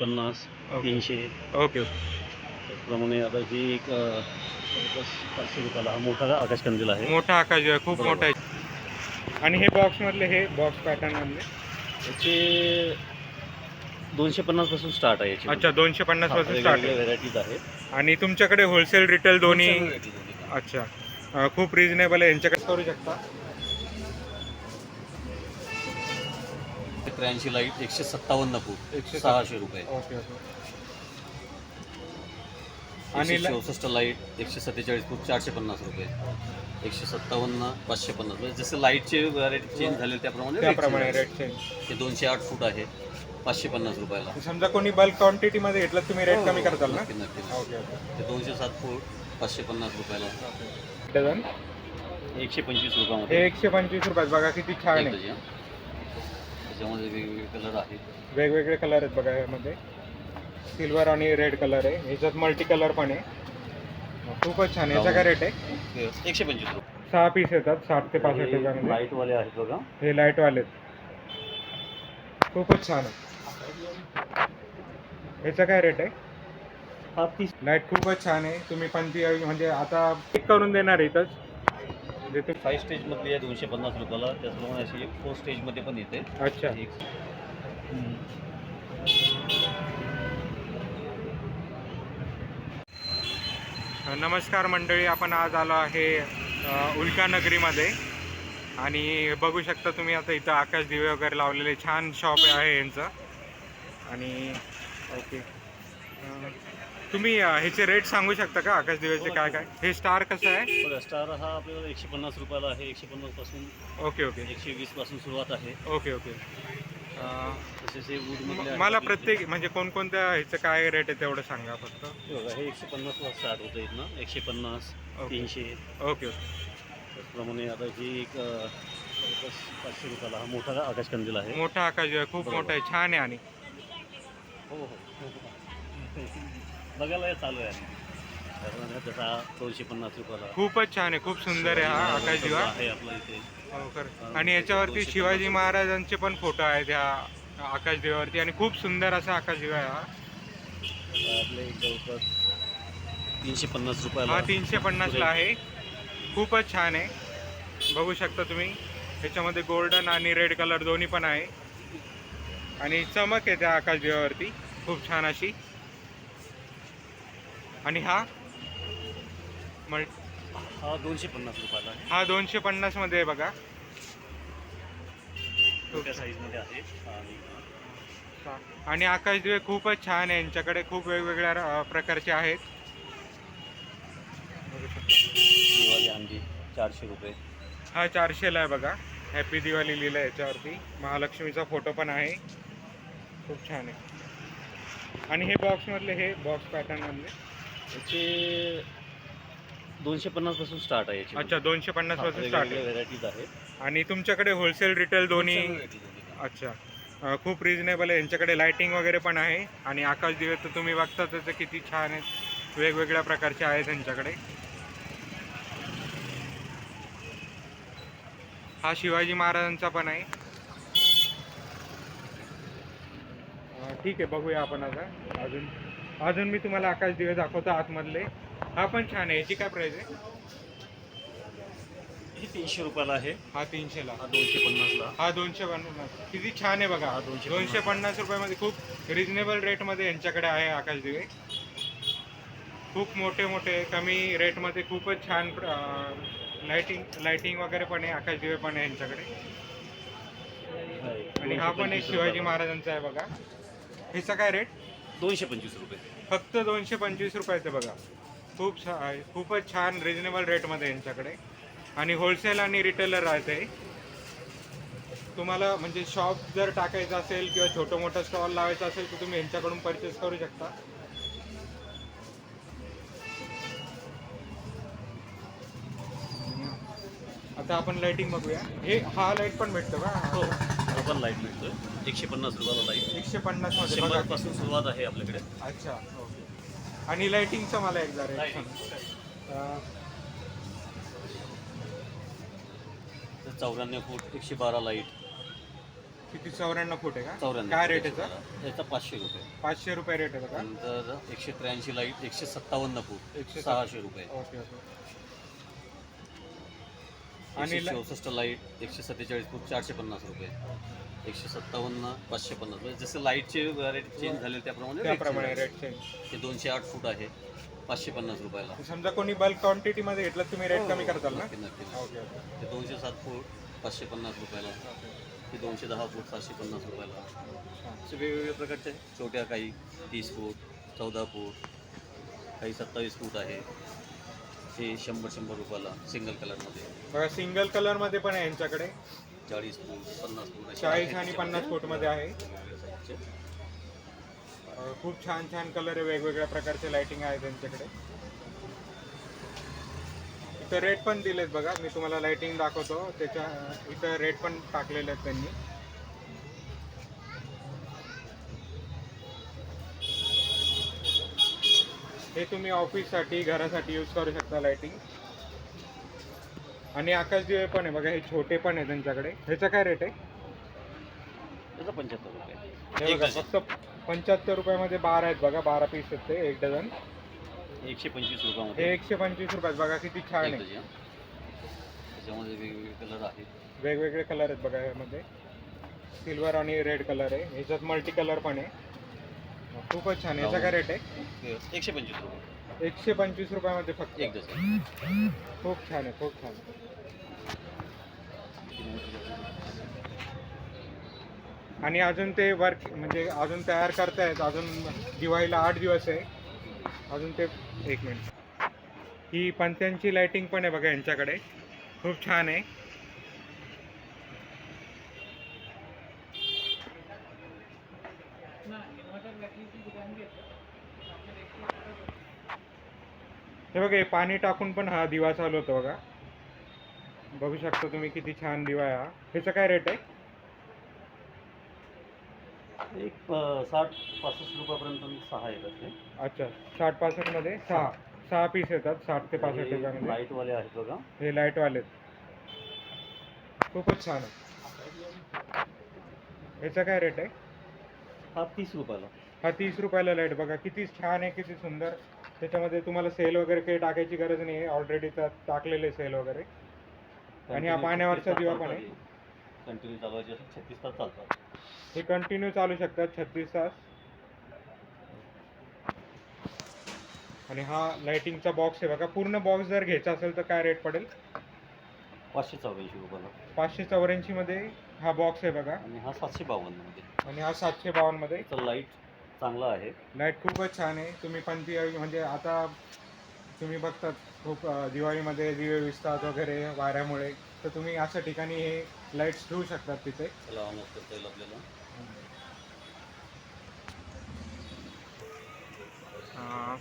पन्नास ओके. तीनशे. ओके. त्याचप्रमाणे आता ही एक अ, जवळपास पाचशे रुपयाला हा मोठा आकाशकंदील आहे. मोठा आकाश आहे खूप बरोबर. मोठा आहे. आणि हे बॉक्स मधले हे बॉक्स पॅटर्न मधले? याचे दोनशे पन्नासपासून स्टार्ट आहे याची. अच्छा दोनशे पन्नासपासून स्टार्ट आहे. व्हेरायटीज आहेत. आणि तुमच्याकडे होलसेल रिटेल दोन्ही. अच्छा. अं, खूप रिजनेबल आहे. यांच्याकडे करू शकता? त्र्याऐंशी लाइट एकशे सत्तावन्न फूट एकशे सहाशे रुपये. Okay okay. आणि ला- चौसष्ट लाइट एकशे सत्तेचाळीस फूट चारशे पन्नास रुपये. एकशे सत्तावन्न पाचशे पन्नास. म्हणजे जसं लाईटचे व्हरायटी चेंज झाले त्याप्रमाणे त्याप्रमाणे रेट चेंज. हे दोनशे आठ फूट आहे पाचशे पन्नास रुपयाला. समजा कोणी बल्क क्वांटिटी मध्ये घेतलं तुम्ही रेट कमी करताल ना? नक्की नक्की ओके ओके. ते दोनशे सात फूट पाचशे पन्नास रुपयाला. डझन? एकशे पंचवीस हे रुपयामध्ये एकशे पंचवीस रुपयात. बघा किती छान एक आहे डझन. त्याच्यामध्ये वेगवेगळे कलर आहेत. वेगवेगळे कलर आहेत बघा यामध्ये सिल्वर आणि रेड कलर आहे. ह्याच्यात मल्टी कलर पण आहे. खूपच छान आहे. याचा काय रेट आहे? ते एकशे पंचवीस रुपये. सहा पीस येतात. साठ ते पासष्ट रुपयामध्ये. लाईटवाले आहेत बघा. हे लाईटवाले खूपच छान आहे. ह्याचा काय रेट आहे? हा तीस. लाइट खूपच छान आहे. तुम्ही पंथी म्हणजे आता पिक करून देणार इथंच. तुम्ही फाईव्ह स्टेजमधली आहे दोनशे पन्नास रुपयाला. त्याचप्रमाणे अशी एक फोर स्टेजमध्ये पण येते. अच्छा. एक नमस्कार मंडळी आपण आज आलो आहे अ, उल्का नगरीमध्ये. आणि बघू शकता तुम्ही आता इथं आकाश दिवे वगैरे लावलेले छान शॉप आहे यांचं. आणि ओके. तुम्ही अ, ह्याचे रेट सांगू शकता का? आकाश दिव्याचे काय काय? हे स्टार कसं आहे? बघा स्टार हा आपल्याला एकशे पन्नास रुपयाला आहे. एकशे पन्नासपासून ओके ओके. एकशे वीसपासून सुरुवात आहे. Okay okay. अ, तसेच हे म- मला. प्रत्येक म्हणजे कोणकोणत्या ह्याचं काय रेट आहे तेवढं सांगा फक्त. हे बघा हे एकशे पन्नासला स्टार्ट होतं इथनं. एकशे पन्नास ओके. तीनशे. Okay okay. त्याचप्रमाणे आता ही एक अ, जवळपास पाचशे रुपयाला हा मोठा आकाशकंदील आहे. मोठा आकाश दिवा खूप. मोठा आहे. छान आहे आणि. हो हो. बघायला हे चालू आहे. तसा दोनशे पन्नास रुपयाला. खूपच छान आहे खूप सुंदर आहे हा आकाश दिवा आहे आपला इथे. हो खरं. आणि याच्यावरती शिवाजी महाराजांचे पण फोटो आहेत ह्या आकाश दिव्यावरती आणि खूप सुंदर असा आकाश दिवा आहे हा. आपले एक जवळपास तीनशे पन्नास रुपयाला हा तीनशे पन्नासला आहे. खूपच छान आहे. बघू शकता तुम्ही याच्यामध्ये गोल्डन आणि रेड कलर दोन्ही पण आहे. आणि चमक आहे त्या आकाश दिव्यावरती खूप छान अशी. आणि हा? मल हा दोनशे पन्नास रुपयाला आहे. हा दोनशे पन्नासमध्ये आहे बघा. छोट्या साईजमध्ये आहे. आणि आणि आकाश दिवे खूपच छान आहे. यांच्याकडे खूप वेगवेगळ्या अ, प्रकारचे आहेत. चारशे रुपये. हा चारशेला आहे बघा. हॅपी दिवाळी लिहिलं आहे याच्यावरती. महालक्ष्मीचा फोटो पण आहे. खूप छान आहे. आणि हे बॉक्समधले हे बॉक्स पॅटर्न मधले. याचे दोनशे पन्नासपासून स्टार्ट आहे याची. अच्छा दोनशे पन्नासपासून स्टार्ट आहे. व्हेरायटीज आहेत. आणि तुमच्याकडे होलसेल रिटेल दोन्ही. अच्छा. अ, खूप रिजनेबल आहे. यांच्याकडे लाइटिंग वगैरे पण आहे. आणि आकाश दिवे तर तुम्ही बघता त्याचं किती छान आहेत. वेगवेगळ्या प्रकारचे आहेत त्यांच्याकडे हा शिवाजी महाराजांचा पण आहे. अ, ठीक आहे बघूया आपण आता. अजून अजून मी तुम्हाला आकाश दिवे दाखवतो आतमधले. हा पण छान आहे. याची काय प्राईस आहे? हे तीनशे रुपयाला आहे. हा तीनशेला हा दोनशे पन्नासला हा दोनशे पन्नास किती छान आहे बघा. हा दोनशे दोनशे पन्नास रुपयामध्ये खूप रिजनेबल रेटमध्ये यांच्याकडे आहे आकाश दिवे. खूप मोठे मोठे कमी रेटमध्ये खूपच छान लाइटिंग लाइटिंग वगैरे पण आहे. आकाश दिवे पण आहे यांच्याकडे. आणि हा पण एक शिवाजी महाराजांचा आहे बघा. ह्याचा काय रेट दोनशे पंचवीस रुपये. फक्त दोनशे पंचवीस रुपयाचे बघा. खूप छा खूपच छान रिजनेबल रेटमध्ये यांच्याकडे. आणि होलसेल आणि रिटेलर राहते तुम्हाला म्हणजे शॉप जर टाकायचं असेल किंवा छोटं मोठं स्टॉल लावायचं असेल तर तुम्ही यांच्याकडून परचेस करू शकता. आता आपण लाइटिंग बघूया. हे हा लाइट पण भेटतो का? हा. पण लाइट मिळतोय. एकशे पन्नास रुपयाला लाइट एकशे पन्नासमध्ये शंभर बघा पासून सुरुवात आहे आपल्याकडे. अच्छा ओके. आणि लाइटिंगचं मला एकदा रेट Lighting. अं, तर चौऱ्याण्णव फूट एकशे बारा लाइट किती? चौऱ्याण्णव फूट आहे का? चौऱ्याण्णव काय रेट याचा? याचा पाचशे रुपये. पाचशे रुपये रेट आहे बघा. नंतर एकशे त्र्याऐंशी लाइट एकशे सत्तावन्न फूट एकशे सहाशे रुपये. Okay okay. आणि चौसष्ट लाइट एकशे सत्तेचाळीस फूट चारशे पन्नास रुपये. एकशे सत्तावन्न पाचशे पन्नास म्हणजे जसे लाईटचे रेट चेंज झाले त्याप्रमाणे rate त्याप्रमाणे change रेट चेंज आहे. हे दोनशे आठ फूट आहे. पाचशे पन्नास रुपयाला. समजा कोणी बल्क क्वांटिटी मध्ये घेतलं तुम्ही रेट कमी हो, करताल ना? नक्की नक्की. ओके हे दोनशे सात फूट पाचशे पन्नास रुपयाला. हे दोनशे दहा फूट सातशे पन्नास रुपयाला. असे वेगवेगळ्या प्रकारचे. छोट्या काही तीस फूट चौदा फूट काही सत्तावीस फूट आहे. हे शंभर शंभर रुपयाला सिंगल कलरमध्ये बघा सिंगल कलरमध्ये पण आहे यांच्याकडे. चाळीस फूट पन्नास फूट चाळीस आणि. पन्नास फूटमध्ये आहे. अं, खूप छान छान कलर आहे वेगवेगळ्या प्रकारचे लाइटिंग आहे त्यांच्याकडे. इथं रेट पण दिलेत बघा मी तुम्हाला लाइटिंग दाखवतो. त्याच्या इथं रेट पण टाकलेले आहेत त्यांनी. हे तुम्ही ऑफिससाठी घरासाठी यूज करू शकता लाइटिंग आणि आकाश दिवे पण आहे बघा हे छोटे पण आहे त्यांच्याकडे. ह्याचा काय रेट आहे? त्याचा पंच्याहत्तर रुपये. हे एक बघा डझन. फक्त पंच्याहत्तर रुपयामध्ये बारा आहेत बघा बारा पीस आहेत ते एक डझन एकशे पंचवीस हे रुपयामध्ये एकशे पंचवीस रुपयात बघा किती छान आहे. त्याच्यामध्ये वेगवेगळे कलर आहेत. वेगवेगळे कलर आहेत बघा यामध्ये. सिल्वर आणि रेड कलर आहे. ह्याच्यात मल्टी कलर पण आहे. खूपच छान. आहे याचा काय रेट आहे? एकशे पंचवीस रुपये. एकशे पंचवीस रुपयामध्ये फक्त? एक डझन. खूप छान आहे खूप छान. आणि अजून ते वर्क म्हणजे अजून तयार करतायत अजून दिवाळीला आठ दिवस आहे. अजून ते एक मिनिट. ही पंत्यांची लाइटिंग पण आहे बघा यांच्याकडे. खूप छान आहे. हे बघा हे पाणी टाकून पण हा दिवा चालू होतो बघा. बघू शकता तुम्ही किती छान दिवा आहे हा. ह्याचं काय रेट आहे? एक साठ पासष्ट रुपयापर्यंत सहा येतात ते अच्छा साठ पासष्टमध्ये सहा. सहा पीस येतात साठ ते पासष्ट रुपयामध्ये. लाईटवाले आहेत बघा. हे लाईटवाले खूपच छान आहे ह्याचा काय रेट आहे? हा तीस रुपयाला. हा तीस रुपयाला लाइट बघा किती छान आहे किती सुंदर. त्याच्यामध्ये तुम्हाला सेल वगैरे काही टाकायची गरज नाही आहे ऑलरेडी टाकलेले सेल वगैरे. आणि हा पाण्यावरचा दिवा पण आहे. कंटिन्यू चालवायचे असेल छत्तीस तास चालतात. हे कंटिन्यू चालू शकतात छत्तीस तास. आणि हा लाइटिंगचा बॉक्स आहे बघा. पूर्ण बॉक्स जर घ्यायचा असेल तर काय रेट पडेल? पाचशे चौऱ्याऐंशी रुपयाला. पाचशे चौऱ्याऐंशी मध्ये हा बॉक्स आहे बघा. आणि हा सातशे बावन्नमध्ये. आणि हा सातशे बावन्नमध्ये. तर लाइट चांगला आहे. लाइट खूपच छान आहे. तुम्ही पण ती म्हणजे आता तुम्ही बघतात खूप दिवाळीमध्ये दिवे विसतात वगैरे वाऱ्यामुळे. तर तुम्ही अशा ठिकाणी हे लाईट्स ठेवू शकतात तिथे. त्याला ऑन ऑफ करता येईल आपल्याला. अं,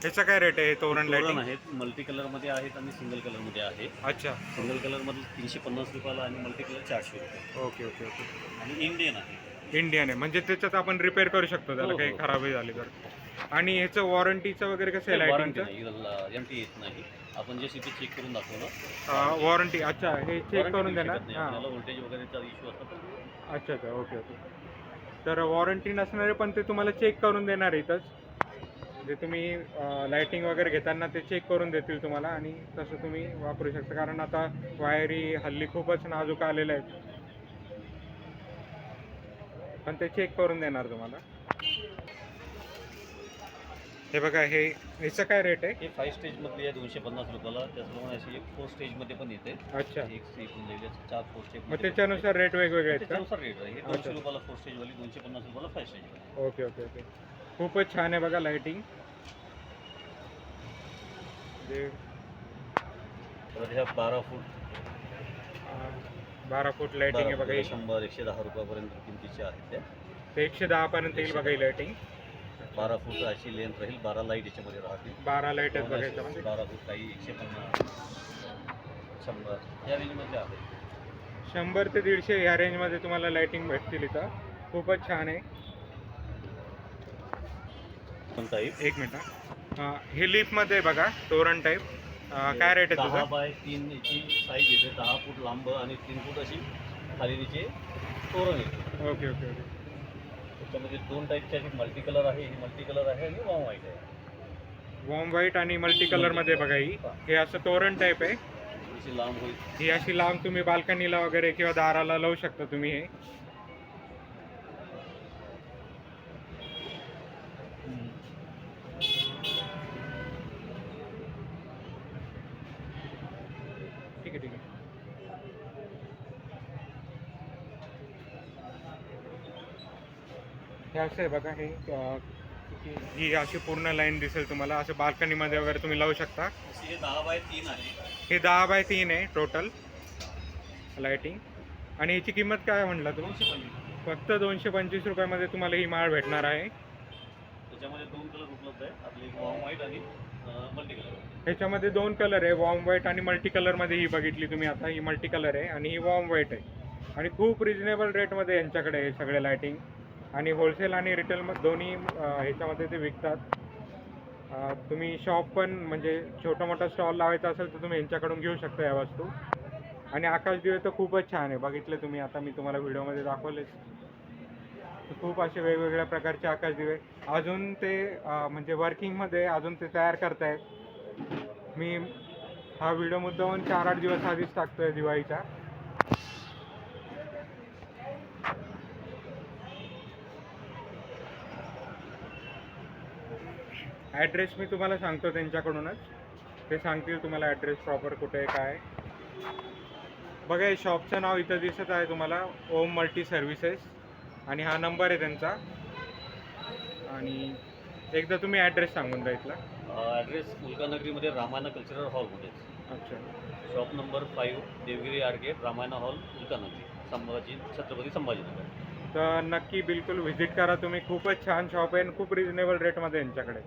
ह्याचा काय रेट आहे? तोरण तोरण लाईटिंग आहेत मल्टी कलरमध्ये आहेत आणि सिंगल कलरमध्ये आहे. अच्छा. सिंगल कलरमध्ये तीनशे पन्नास रुपयाला आणि मल्टी कलर चारशे रुपये. Okay okay okay. आणि इंडियन आहे. इंडियन. आहे म्हणजे त्याच्यात आपण रिपेअर करू शकतो त्याला हो, काही हो. खराबी झाली तर. आणि ह्याचं वॉरंटीचं वगैरे कसं आहे? वॉरंटी लायटिंगचं नाही. एम टी येत नाही. आपण जे सिटी चेक करून दाखवलं. वॉरंटी अच्छा हे चेक warranty करून देऊ देणार? शकत नाही. हां. आपल्याला व्होल्टेज वगैरेचा इश्यू अच्छा अच्छा. Okay okay. तर वॉरंटी नसणारे पण ते तुम्हाला चेक करून देणार इथंच. जे तुम्ही लाइटिंग वगैरे घेताना ते चेक करून देतील तुम्हाला आणि तसं तुम्ही वापरू शकता. कारण आता वायरी हल्ली खूपच नाजूक आलेल्या आहेत. पण ते चेक करून देणार तुम्हाला. हे बघा हे ह्याचं काय रेट आहे? हे फाईव्ह स्टेजमधली आहे दोनशे पन्नास रुपयाला. त्याचप्रमाणे अशी एक फोर स्टेजमध्ये पण येते. अच्छा. एक लिहिली आहे, चार फोर स्टेज मग त्याच्यानुसार रेट वेगवेगळे आहेत का? त्याच्यानुसार रेट आहे. हे अच्छा. दोनशे रुपयाला फोर स्टेजवाली दोनशे पन्नास रुपयाला five stage okay okay okay. खूपच छान आहे बघा लाइटिंग ह्या बारा फूट बारा फूट लाइटिंग आहे बघा ही. शंभर एकशे दहा रुपयापर्यंत किमतीच्या आहेत त्या ते एकशे दहा पर्यंत येईल बघा ही लाइटिंग बारा फूट अशी लेंथ राहील बारा लाइट याच्यामध्ये राहतील. बारा लाइट आहेत बघा याच्यामध्ये. बारा फूट काही एकशे पन्नास शंभर या रेंजमध्ये आहे. शंभर ते दीडशे या रेंजमध्ये तुम्हाला लाइटिंग भेटतील इथं. खूपच छान आहे. पण टाईप एक मिनिट हा. हे लिपमध्ये बघा तोरण टाईप काय रेट आहे दहा तुझा बाय तीन याची साईज येते. दहा फूट लांब आणि तीन फूट अशी खाली तिची तोरण येते. Okay okay okay. त्याच्यामध्ये दोन टाईपचे आहेत मल्टी कलर आहे ही मल्टी कलर आहे आणि वॉम व्हाईट आहे. वॉम व्हाईट आणि मल्टी कलरमध्ये बघा ही. हे. असं तोरण टाईप आहे. थोडीशी लांब होईल. ही अशी लांब तुम्ही बाल्कनीला वगैरे किंवा दाराला लावू शकता तुम्ही हे ठीक आहे ठीक आहे हे असं आहे बघा हे अं, ही अशी पूर्ण लाईन दिसेल तुम्हाला. असं बाल्कनीमध्ये वगैरे तुम्ही लावू शकता. अशी हे दहा बाय तीन आहे. हे दहा बाय तीन आहे टोटल लाइटिंग आणि ह्याची किंमत काय म्हटलं तुम्ही? दोनशे पंचवीस. फक्त दोनशे पंचवीस रुपयामध्ये तुम्हाला ही माळ भेटणार आहे. त्याच्यामध्ये दोन कलर उपलब्ध आहेत. आपली एक वॉम व्हाईट आणि मल्टी कलर ह्याच्यामध्ये दोन कलर आहे. वॉर्म व्हाईट आणि मल्टी कलरमध्ये ही बघितली तुम्ही आता. ही मल्टी कलर आहे आणि ही वॉर्म व्हाईट आहे. आणि खूप रिजनेबल रेटमध्ये यांच्याकडे आहे सगळे लायटिंग आणि होलसेल आणि रिटेल दोन्ही ह्याच्यामध्ये ते विकतात. तुम्ही शॉप पण म्हणजे छोटा मोठा स्टॉल लावायचा असेल तर तुम्ही यांच्याकडून घेऊ शकता या वस्तू. आणि आकाश दिवे तर खूपच छान आहे. बघितले तुम्ही आता मी तुम्हाला व्हिडिओमध्ये दाखवलेच. खूप असे वेगवेगळ्या प्रकारचे आकाश दिवे. अजून ते म्हणजे वर्किंगमध्ये अजून ते तयार करतायत. मी हा व्हिडिओ मुद्दाहून चार आठ दिवस आधीच टाकतोय दिवाळीचा. ॲड्रेस मी तुम्हाला सांगतो त्यांच्याकडूनच. ते सांगतील तुम्हाला ॲड्रेस प्रॉपर कुठे आहे काय. बघा हे शॉपचं नाव इथं दिसत आहे तुम्हाला ओम मल्टी सर्व्हिसेस आणि हा नंबर आहे त्यांचा. आणि एकदा तुम्ही ॲड्रेस सांगून द्या इथला. ॲड्रेस उल्कानगरीमध्ये रामायण कल्चरल हॉलमध्ये अच्छा. Shop number five Devgiri arcade Ramayan hall Ulkanagari Sambhaji Chhatrapati Sambhajinagar. तर नक्की बिलकुल व्हिजिट करा तुम्ही. खूपच छान शॉप आहे आणि खूप रिजनेबल रेटमध्ये यांच्याकडे.